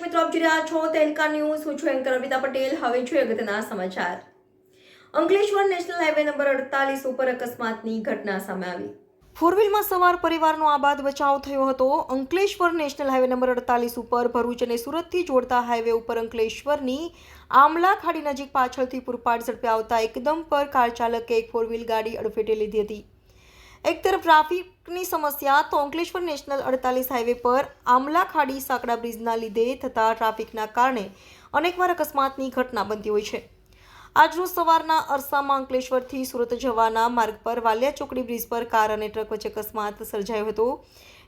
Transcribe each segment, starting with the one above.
રહ્યા છો તેલકા ન્યૂઝ. હું છું એન્કર અમિતા પટેલ. હવે છું અગત્યના સમાચાર. અંકલેશ્વર નેશનલ હાઈવે નંબર અડતાલીસ ઉપર અકસ્માતની ઘટના સામે આવી. ફોર સવાર પરિવારનો આબાદ બચાવ થયો હતો. અંકલેશ્વર નેશનલ હાઈવે નંબર અડતાલીસ ઉપર ભરૂચ અને સુરતથી જોડતા હાઈવે ઉપર અંકલેશ્વરની આમલા ખાડી નજીક પાછળથી પૂરપાટ ઝડપે આવતા એકદમ પર કાર ચાલકે એક ફોર વ્હીલ ગાડી અડફેટે લીધી હતી. એક તરફ ટ્રાફિકની સમસ્યા, તો અંકલેશ્વર નેશનલ અડતાલીસ હાઈવે પર આમલા ખાડી સાંકડા બ્રિજના લીધે થતા ટ્રાફિકના કારણે અનેકવાર અકસ્માતની ઘટના બનતી હોય છે. આજરોજ સવારના અરસામાં અંકલેશ્વરથી સુરત જવાના માર્ગ પર વાલિયા ચોકડી બ્રિજ પર કાર અને ટ્રક વચ્ચે અકસ્માત સર્જાયો હતો.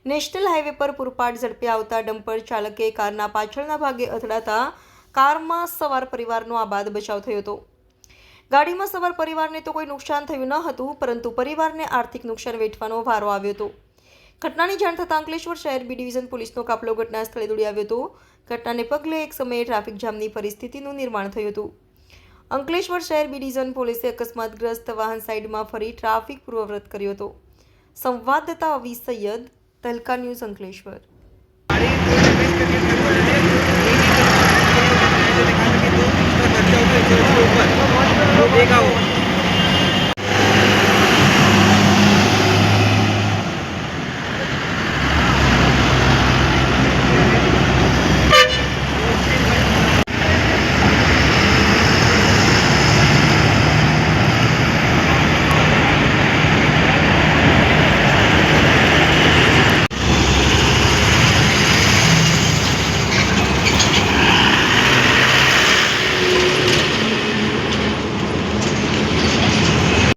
નેશનલ હાઈવે પર પૂરપાટ ઝડપે આવતા ડમ્પર ચાલકે કારના પાછળના ભાગે અથડાતા કારમાં સવાર પરિવારનો આબાદ બચાવ થયો હતો. ગાડીમાં સવાર પરિવારને તો કોઈ નુકસાન થયું ન હતું, પરંતુ પરિવારને આર્થિક નુકસાન વેઠવાનો વારો આવ્યો હતો. ઘટનાની જાણ થતાં અંકલેશ્વર શહેર બી ડિવિઝન પોલીસનો કાફલો ઘટના સ્થળે દોડી આવ્યો હતો. ઘટનાને પગલે એક સમયે ટ્રાફિક જામની પરિસ્થિતિનું નિર્માણ થયું હતું. અંકલેશ્વર શહેર બી ડિવિઝન પોલીસે અકસ્માતગ્રસ્ત વાહન સાઈડમાં ફરી ટ્રાફિક પૂર્વવ્રત કર્યો હતો. સંવાદદાતા અવી સૈયદ, તલકા ન્યૂઝ અંકલેશ્વર.